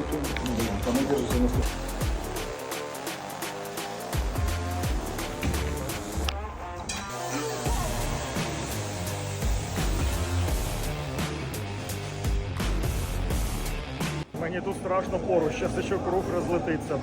винесу. Мені тут страшно поруч, зараз ще круг розлетиться.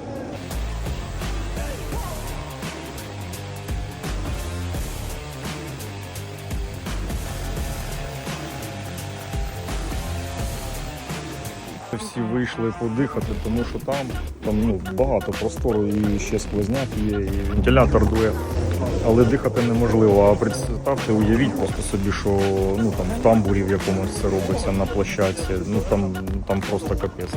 Всі вийшли подихати, тому що там, там ну, багато простору і ще сквозняк є, і вентилятор дує. Але дихати неможливо. А представте, уявіть просто собі, що ну там в тамбурі в якомусь це робиться на площадці. Ну там, там просто капець.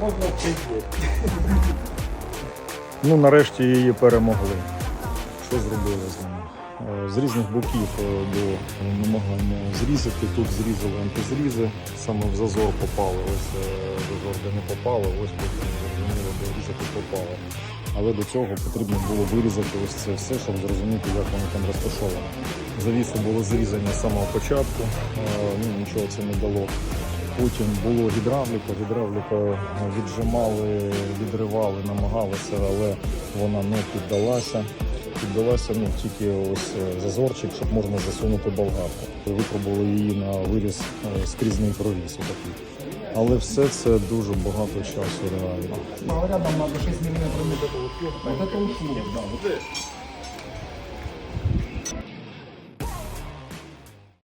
Можна вчити. Ну, нарешті її перемогли. Що зробили з ними? Е, З різних боків е, було намагання зрізати. Тут зрізали антизрізи, саме в зазор попали. Ось е, зазор, де не попали, ось потім зрозуміло, де різати попало. Але до цього потрібно було вирізати ось це все, щоб зрозуміти, як воно там розташовано. Завіси було зрізані з самого початку, ну, нічого це не дало. Потім було гідравліка, гідравліка віджимали, відривали, намагалися, але вона не піддалася. Піддалася ну, тільки ось е, зазорчик, щоб можна засунути болгарку. Випробували її на виріз е, скрізний отакий. Але все це дуже багато часу реально. Говорят, нам надо 6 мм